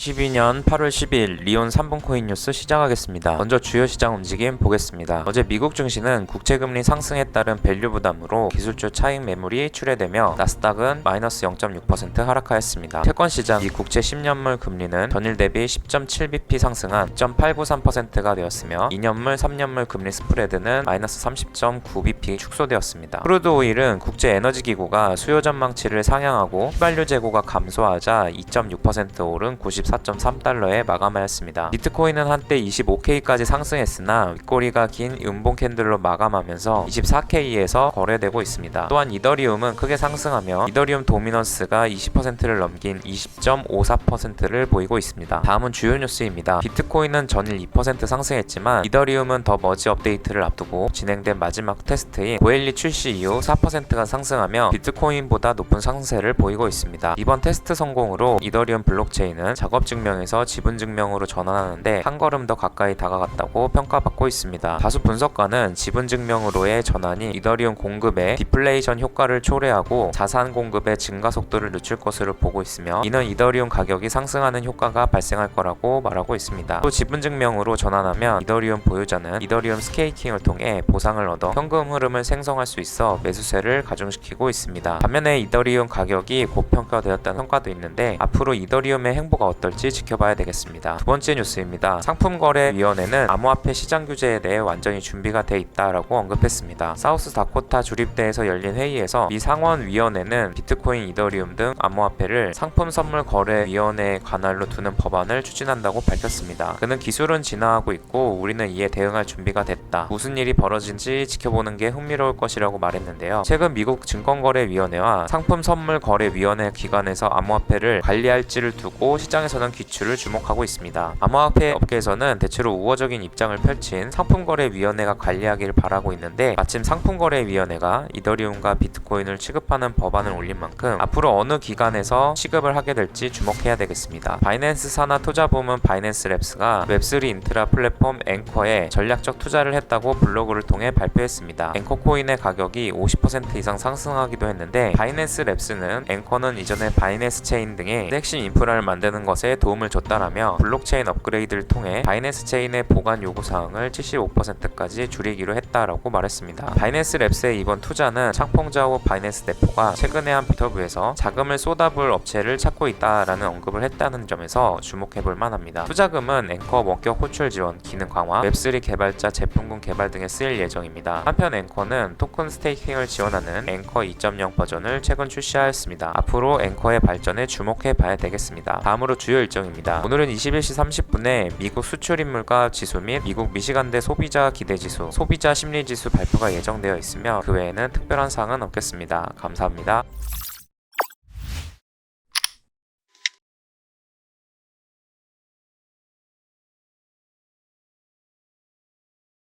22년 8월 10일 리온 3분 코인 뉴스 시작하겠습니다. 먼저 주요 시장 움직임 보겠습니다. 어제 미국 증시는 국채금리 상승에 따른 밸류 부담으로 기술주 차익 매물이 출회되며 나스닥은 마이너스 0.6% 하락하였습니다. 채권 시장 이 국채 10년물 금리는 전일 대비 10.7bp 상승한 0.893%가 되었으며 2년물 3년물 금리 스프레드는 마이너스 30.9bp 축소되었습니다. 크루드 오일은 국제 에너지 기구가 수요 전망치를 상향하고 휘발유 재고가 감소하자 2.6% 오른 94.3달러에 마감하였습니다. 비트코인은 한때 25K까지 상승했으나 윗꼬리가 긴 음봉 캔들로 마감하면서 24K에서 거래되고 있습니다. 또한 이더리움은 크게 상승하며 이더리움 도미넌스가 20%를 넘긴 20.54%를 보이고 있습니다. 다음은 주요 뉴스입니다. 비트코인은 전일 2% 상승했지만 이더리움은 더 머지 업데이트를 앞두고 진행된 마지막 테스트인 고엘리 출시 이후 4%가 상승하며 비트코인보다 높은 상세를 보이고 있습니다. 이번 테스트 성공으로 이더리움 블록체인은 작업 증명에서 지분 증명으로 전환하는데 한 걸음 더 가까이 다가갔다고 평가받고 있습니다. 다수 분석가는 지분 증명으로의 전환이 이더리움 공급에 디플레이션 효과를 초래하고 자산 공급의 증가 속도를 늦출 것으로 보고 있으며 이는 이더리움 가격이 상승하는 효과가 발생할 거라고 말하고 있습니다. 또 지분 증명으로 전환하면 이더리움 보유자는 이더리움 스케이킹을 통해 보상을 얻어 현금 흐름을 생성할 수 있어 매수세를 가중시키고 있습니다. 반면에 이더리움 가격이 고평가되었다는 평가도 있는데 앞으로 이더리움의 행보가 어떨지 지켜봐야 되겠습니다. 두 번째 뉴스입니다. 상품거래위원회는 암호화폐 시장 규제에 대해 완전히 준비가 돼 있다라고 언급했습니다. 사우스 다코타 주립대에서 열린 회의에서 미 상원위원회는 비트코인, 이더리움 등 암호화폐를 상품 선물 거래 위원회에 관할로 두는 법안을 추진한다고 밝혔습니다. 그는 기술은 진화하고 있고 우리는 이에 대응할 준비가 됐다. 무슨 일이 벌어진지 지켜보는 게 흥미로울 것이라고 말했는데요. 최근 미국 증권거래위원회와 상품 선물 거래위원회 기관에서 암호화폐를 관리할지를 두고 시장에서 는 귀추를 주목하고 있습니다. 암호화폐 업계에서는 대체로 우호적인 입장을 펼친 상품거래위원회가 관리하기를 바라고 있는데 마침 상품거래위원회가 이더리움과 비트코인을 취급하는 법안을 올린 만큼 앞으로 어느 기관에서 취급을 하게 될지 주목해야 되겠습니다. 바이낸스 산하 투자부문 바이낸스 랩스가 웹3 인트라 플랫폼 앵커에 전략적 투자를 했다고 블로그를 통해 발표했습니다. 앵커 코인의 가격이 50% 이상 상승하기도 했는데 바이낸스 랩스는 앵커는 이전에 바이낸스 체인 등의 핵심 인프라를 만드는 것에 도움을 줬다라며 블록체인 업그레이드를 통해 바이낸스 체인의 보관 요구 사항을 75%까지 줄이기로 했다라고 말했습니다. 바이낸스 랩스의 이번 투자는 창펑자오 바이낸스 대표가 최근에 한 인터뷰에서 자금을 쏟아부을 업체를 찾고 있다라는 언급을 했다는 점에서 주목해볼 만합니다. 투자금은 앵커 원격 호출 지원, 기능 강화, 웹3 개발자 제품군 개발 등에 쓰일 예정입니다. 한편 앵커는 토큰 스테이킹을 지원하는 앵커 2.0 버전을 최근 출시하였습니다. 앞으로 앵커의 발전에 주목해 봐야 되겠습니다. 다음으로 주요 일정입니다. 오늘은 21시 30분에 미국 수출인물가 지수 및 미국 미시간대 소비자 기대 지수, 소비자 심리 지수 발표가 예정되어 있으며 그 외에는 특별한 사항은 없겠습니다. 감사합니다.